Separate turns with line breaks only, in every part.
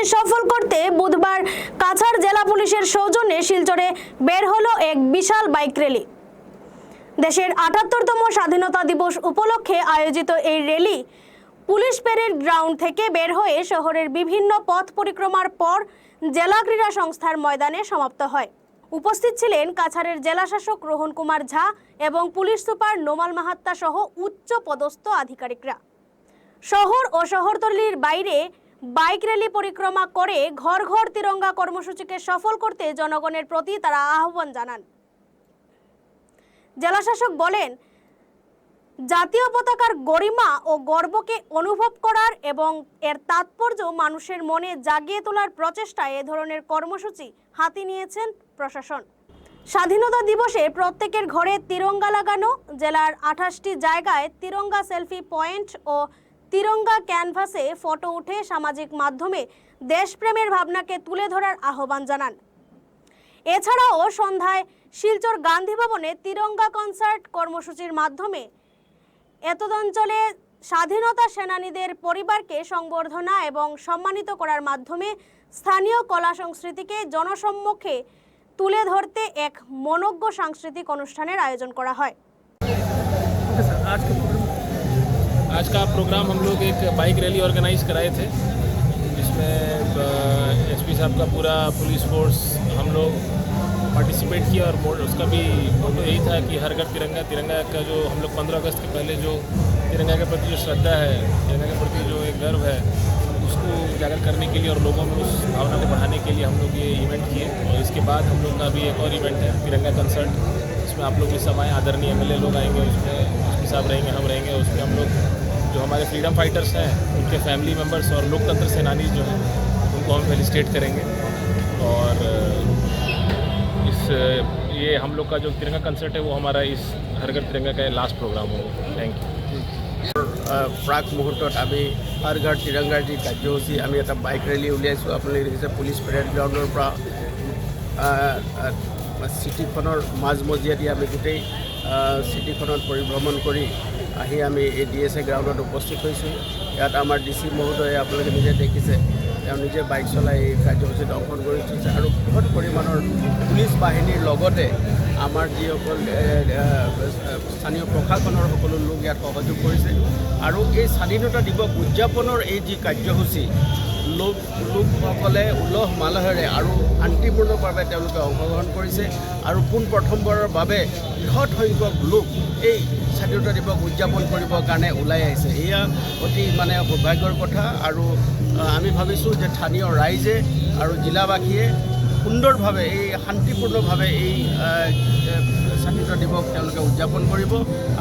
কর্মসূচিকে সফল করতে বুধবার কাছাড় জেলা পুলিশের সৌজন্যে শিলচরে বের হলো এক বিশাল বাইক র্যালি। দেশের আটাত্তরতম স্বাধীনতা দিবস উপলক্ষে আয়োজিত এই র্যালি পুলিশ প্যারেড গ্রাউন্ড থেকে বের হয়ে শহরের বিভিন্ন পথ পরিক্রমার পর জেলা ক্রীড়া সংস্থার ময়দানে সমাপ্ত হয়। উপস্থিত ছিলেন কাছাড়ের জেলাশাসক রোহন কুমার ঝা এবং পুলিশ সুপার নোমাল মাহাত্তা সহ উচ্চ পদস্থ আধিকারিকরা। শহর ও শহরতলির বাইরে বাইক র্যালি পরিক্রমা করে ঘর ঘর তিরঙ্গা কর্মসূচিকে সফল করতে জনগণের প্রতি তারা আহ্বান জানান। জেলাশাসক বলেন, জাতীয় পতাকার গরিমা ও গর্বকে অনুভব করার এবং এর তাৎপর্য মানুষের মনে জাগিয়ে তোলার প্রচেষ্টায় এ ধরনের কর্মসূচি হাতি নিয়েছেন প্রশাসন। স্বাধীনতা দিবসে প্রত্যেকের ঘরে তিরঙ্গা লাগানো, জেলার আঠাশটি জায়গায় তিরঙ্গা সেলফি পয়েন্ট ও তিরঙ্গা ক্যানভাসে ফটো উঠে সামাজিক মাধ্যমে দেশপ্রেমের ভাবনাকে তুলে ধরার আহ্বান জানান। এছাড়াও সন্ধ্যায় শিলচর গান্ধী ভবনে তিরঙ্গা কনসার্ট কর্মসূচির মাধ্যমে এতদঞ্চলে স্বাধীনতা সেনানীদের পরিবারকে সংবর্ধনা এবং সম্মানিত করার মাধ্যমে স্থানীয় কলা সংস্কৃতিকে জনসম্মুখে তুলে ধরতে এক মনজ্ঞ সাংস্কৃতিক অনুষ্ঠানের আয়োজন করা হয়।
आज का प्रोग्राम हम लोग एक बाइक रैली ऑर्गेनाइज कराए थे, जिसमें एसपी साहब का पूरा पुलिस फोर्स हम लोग पार्टिसिपेट किया और उसका भी मोटो यही था कि हर घर तिरंगा तिरंगा का जो हम लोग पंद्रह अगस्त के पहले जो तिरंगा के प्रति जो श्रद्धा है, तिरंगा के प्रति जो एक गर्व है, उसको उजागर करने के लिए और लोगों में उस भावना को बढ़ाने के लिए हम लोग ये इवेंट किए। और इसके बाद हम लोग का भी एक और इवेंट है, तिरंगा कंसर्ट इसमें आप लोग भी सब आदरणीय एम लोग आएँगे, उसमें एसपी साहब रहेंगे, हम रहेंगे, उसमें हम लोग जो हमारे फ्रीडम फाइटर्स हैं उनके फैमिली मेम्बर्स और लोकतंत्र सेनानी जो हैं उनको हम फेलिसिटेट करेंगे और अ, इस अ, ये हम लोग का जो तिरंगा कंसर्ट है वो हमारा इस हर घर तिरंगा का लास्ट प्रोग्राम होगा थैंक यू
প্ৰাক মুহূৰ্তত আমি হৰ ঘৰ তিৰংগাৰ যি কাৰ্যসূচী আমি এটা বাইক ৰেলী উলিয়াইছোঁ আপোনালোকে দেখিছে পুলিচ পেৰেড গ্ৰাউণ্ডৰ পৰা আহ, আহ, চিটিখনৰ মাজমজিয়াদি আমি গোটেই আহ, চিটিখনত পৰিভ্ৰমণ কৰি আহি আমি এই ডি এছ এ গ্ৰাউণ্ডত উপস্থিত হৈছোঁ। ইয়াত আমাৰ ডি চি মহোদয়ে আপোনালোকে নিজে দেখিছে, তেওঁ নিজে বাইক চলাই এই কাৰ্যসূচীত অংশগ্ৰহণ কৰি উঠিছে আৰু বৃহৎ পৰিমাণৰ পুলিচ বাহিনীৰ লগতে আমাৰ যিসকল স্থানীয় প্ৰশাসনৰ সকলো লোক ইয়াত সহযোগ কৰিছে। আৰু এই স্বাধীনতা দিৱস উদযাপনৰ এই যি কাৰ্যসূচী, লোক, লোকসকলে উলহ মালহেৰে আৰু শান্তিপূৰ্ণভাৱে তেওঁলোকে অংশগ্ৰহণ কৰিছে। আৰু পোনপ্ৰথমবাৰৰ বাবে বৃহৎ সংখ্যক লোক এই স্বাধীনতা দিৱস উদযাপন কৰিবৰ কাৰণে ওলাই আহিছে। এয়া অতি মানে সৌভাগ্যৰ কথা আৰু আমি ভাবিছোঁ যে স্থানীয় ৰাইজে আৰু জিলাবাসীয়ে সুন্দৰভাৱে এই শান্তিপূৰ্ণভাৱে এই স্বাধীনতা দিৱস তেওঁলোকে উদযাপন কৰিব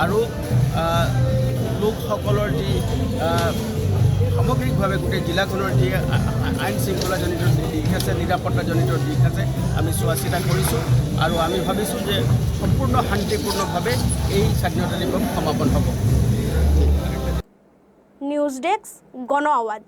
আৰু লোকসকলৰ যি সামগ্ৰিকভাৱে গোটেই জিলাখনৰ যি আইন শৃংখলাজনিত দিশ আছে, নিৰাপত্তাজনিত দিশ আছে, আমি চোৱা চিতা কৰিছোঁ আৰু আমি ভাবিছোঁ যে সম্পূৰ্ণ শান্তিপূৰ্ণভাৱে এই স্বাধীনতা দিৱস সমাপন হ'ব।
নিউজ ডেস্ক গণ আওয়াজ